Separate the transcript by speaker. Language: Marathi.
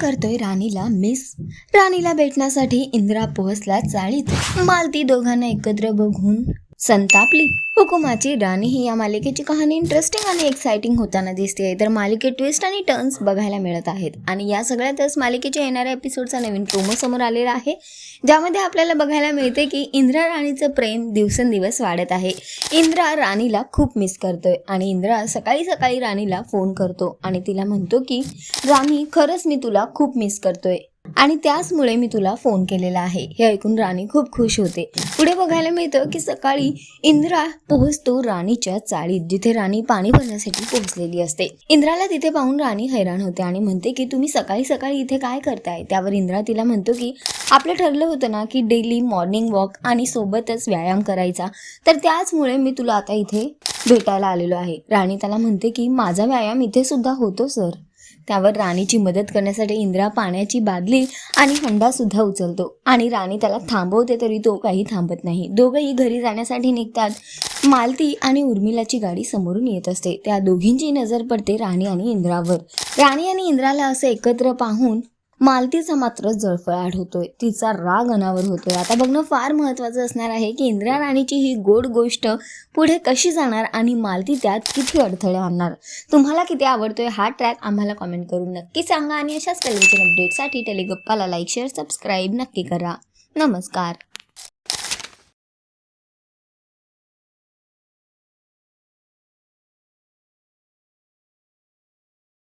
Speaker 1: करतोय राणीला मिस राणीला भेटण्यासाठी इंदिरा पोहोचला चाळीत. मालती दोघांना एकत्र बघून संतापली. हुकुमाची राणी ही या मालिकेची कहाणी इंटरेस्टिंग आणि एक्साइटिंग होताना दिसते तर मालिकेत ट्विस्ट आणि टर्न्स बघायला मिळत आहेत. आणि या सगळ्यातच मालिकेच्या येणाऱ्या एपिसोडचा नवीन प्रोमो समोर आलेला आहे. ज्यामध्ये आपल्याला बघायला मिळते की इंद्रा राणीचं प्रेम दिवसेंदिवस वाढत आहे. इंद्रा राणीला खूप मिस करतोय आणि इंद्रा सकाळी सकाळी राणीला फोन करतो आणि तिला म्हणतो की राणी खरंच मी तुला खूप मिस करतोय. आणि त्याचमुळे मी तुला फोन केलेला आहे. हे ऐकून राणी खूप खुश होते. पुढे बघायला मिळतं की सकाळी इंद्रा पोहोचतो राणीच्या चाळीत जिथे राणी पाणी भरण्यासाठी पोहोचलेली असते. इंद्राला तिथे पाहून राणी हैराण होते आणि म्हणते की तुम्ही सकाळी सकाळी इथे काय करताय? त्यावर इंद्रा तिला म्हणतो की आपलं ठरलं होतं ना की डेली मॉर्निंग वॉक आणि सोबतच व्यायाम करायचा. तर त्याचमुळे मी तुला आता इथे भेटायला आलेलो आहे. राणी त्याला म्हणते की माझा व्यायाम इथे सुद्धा होतो सर. त्यावर राणीची मदत करण्यासाठी इंद्रा पाण्याची बादली आणि हंडासुद्धा उचलतो. आणि राणी त्याला थांबवते तरी तो काही थांबत नाही. दोघंही घरी जाण्यासाठी निघतात. मालती आणि उर्मिलाची गाडी समोरून येत असते. त्या दोघींची नजर पडते राणी आणि इंद्रावर. राणी आणि इंद्राला असं एकत्र पाहून मालतीचा मात्र जळफळ आढळतोय. तिचा राग अनावर होतोय. आता बघणं फार महत्त्वाचं असणार आहे की इंदिरा राणीची ही गोड गोष्ट पुढे कशी जाणार आणि मालती त्यात किती अडथळे आणणार? तुम्हाला किती आवडतोय हा ट्रॅक आम्हाला कमेंट करून नक्की सांगा आणि अशाच टेलिव्हिजन अपडेटसाठी टेलिगप्पाला लाईक शेअर सबस्क्राईब नक्की करा. नमस्कार.